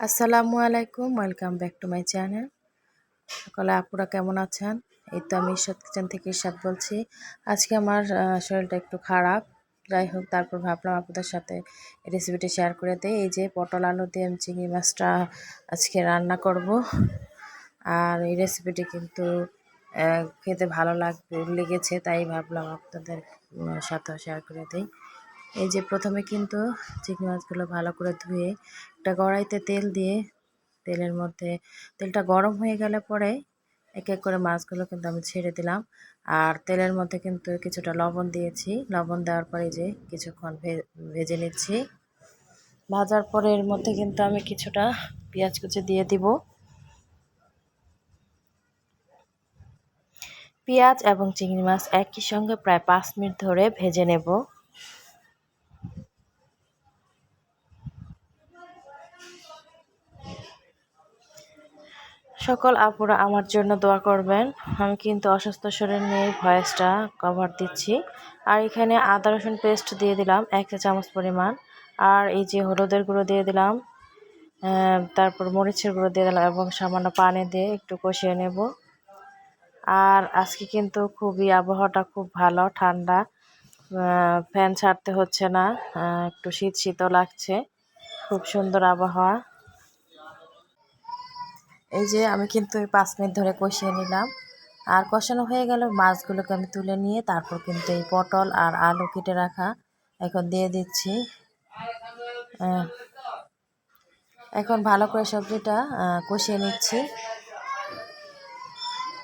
আসসালামু আলাইকুম, welcome back to my channel. সকালে আপুরা কেমন আছেন? এই তো আমি ঈশ্বর কিচেন থেকে ঈশ্বর বলছি। আজকে আমার শরীরটা একটু খারাপ। যাই হোক, তারপর ভাবলাম আপনাদের সাথে রেসিপিটি শেয়ার করে দিই। এই যে পটল, আলু দিয়ে আমি চিংড়ি মাছটা আজকে রান্না করব। আর এই রেসিপিটি কিন্তু খেতে ভালো লাগবে, লেগেছে, তাই ভাবলাম আপনাদের সাথে শেয়ার করে দিই। এই যে প্রথমে কিন্তু চিংড়ি মাছগুলো ভালো করে ধুয়ে একটা কড়াইতে তেল দিয়ে তেলের মধ্যে তেলটা গরম হয়ে গেলে পরে এক এক করে মাছগুলো কিন্তু আমি ছেড়ে দিলাম। আর তেলের মধ্যে কিন্তু কিছুটা লবণ দিয়েছি। লবণ দেওয়ার পরে যে কিছুক্ষণ ভেজে নিচ্ছি। ভাজার পরে এর মধ্যে কিন্তু আমি কিছুটা পেঁয়াজ কুচি দিয়ে দিব। পেঁয়াজ এবং চিংড়ি মাছ একই সঙ্গে প্রায় পাঁচ মিনিট ধরে ভেজে নেব। সকল আপুরা আমার জন্য দোয়া করবেন। আমি কিন্তু অসুস্থ শরীর নিয়ে ভয়েসটা কভার দিচ্ছি। আর এখানে আদা, রসুন পেস্ট দিয়ে দিলাম, এক চা চামচ পরিমাণ। আর এই যে হলুদের গুঁড়ো দিয়ে দিলাম তারপর মরিচের গুঁড়ো দিয়ে দিলাম এবং সামান্য পানি দিয়ে একটু কষিয়ে নেব। আর আজকে কিন্তু খুবই আবহাওয়াটা খুব ভালো, ঠান্ডা ফ্যান ছাড়তে হচ্ছে না একটু শীত শীতও লাগছে। খুব সুন্দর আবহাওয়া। এই যে আমি কিন্তু পাঁচ মিনিট ধরে কষিয়ে নিলাম। আর কষানো হয়ে গেল মাছগুলোকে আমি তুলে নিয়ে তারপর কিন্তু এই পটল আর আলু কেটে রাখা এখন দিয়ে দিচ্ছি। এখন ভালো করে সবজিটা কষিয়ে নিচ্ছি।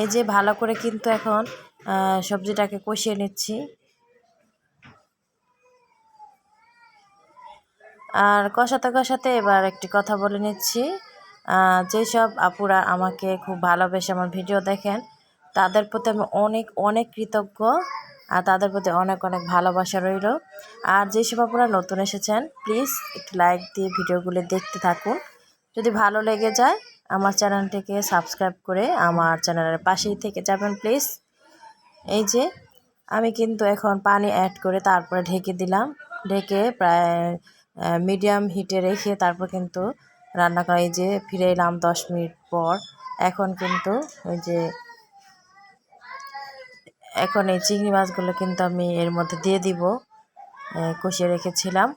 এই যে ভালো করে কিন্তু এখন সবজিটাকে কষিয়ে নিচ্ছি। আর কষাতে কষাতে এবার একটি কথা বলে নিচ্ছি। যেসব আপুরা আমাকে খুব ভালোবেসে আমার ভিডিও দেখেন, তাদের প্রতি আমি অনেক অনেক কৃতজ্ঞ আর তাদের প্রতি অনেক অনেক ভালোবাসা রইল। আর যেসব আপুরা নতুন এসেছেন প্লিজ একটু লাইক দিয়ে ভিডিওগুলো দেখতে থাকুন। যদি ভালো লেগে যায়, আমার চ্যানেলটিকে সাবস্ক্রাইব করে আমার চ্যানেলের পাশেই থেকে যাবেন প্লিজ এই যে, আমি কিন্তু এখন পানি অ্যাড করে তারপরে ঢেকে দিলাম। ঢেকে প্রায় মিডিয়াম হিটে রেখে তারপর কিন্তু রান্না করা, এই যে ফিরে এলাম দশ মিনিট পর। এখন কিন্তু ওই যে, এখন এই চিংড়ি মাছগুলো কিন্তু আমি এর মধ্যে দিয়ে দিব কষিয়ে রেখেছিলাম।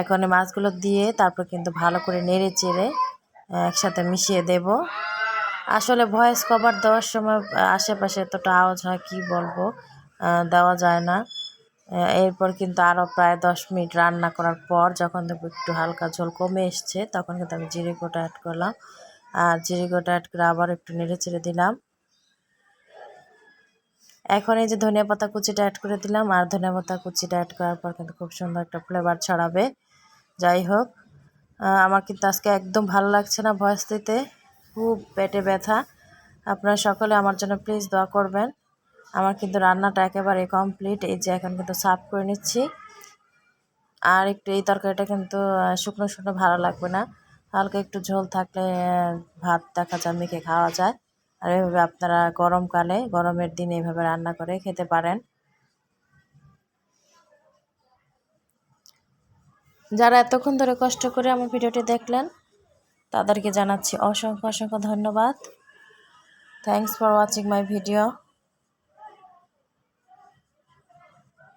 এখন এই মাছগুলো দিয়ে তারপর কিন্তু ভালো করে নেড়ে চেড়ে একসাথে মিশিয়ে দেব। আসলে ভয়েস কভার দেওয়ার সময় আশেপাশে এতটা আওয়াজ হয়, কি বলব দেওয়া যায় না। এরপর কিন্তু আরও প্রায় দশ মিনিট রান্না করার পর যখন দেখব একটু হালকা ঝোল কমে এসছে, তখন কিন্তু আমি জিরে গোটা অ্যাড করলাম। আর জিরে গোটা অ্যাড করে আবার একটু নেড়ে চেড়ে দিলাম। এখন এই যে ধনিয়া পাতা কুচিটা অ্যাড করে দিলাম, আর ধনিয়া পাতা কুচিটা অ্যাড করার পর কিন্তু খুব সুন্দর একটা ফ্লেভার ছড়াবে। যাই হোক আমার কিন্তু আজকে একদম ভালো লাগছে না ভয়েস দিতে, খুব পেটে ব্যথা। আপনারা সকলে আমার জন্য প্লিজ দোয়া করবেন। আমার কিন্তু রান্নাটা একেবারে কমপ্লিট এই যে এখন কিন্তু সার্ভ করে নিচ্ছি। আর একটু এই তরকারিটা কিন্তু শুকনো শুকনো ভালো লাগবে না। হালকা একটু ঝোল থাকলে ভাত দেখা যায়, মেখে খাওয়া যায়। আর এভাবে আপনারা গরমকালে গরমের দিনে এভাবে রান্না করে খেতে পারেন। যারা এতক্ষণ ধরে কষ্ট করে আমার ভিডিওটি দেখলেন, তাদেরকে জানাচ্ছি অসংখ্য অসংখ্য ধন্যবাদ। Thanks for watching my video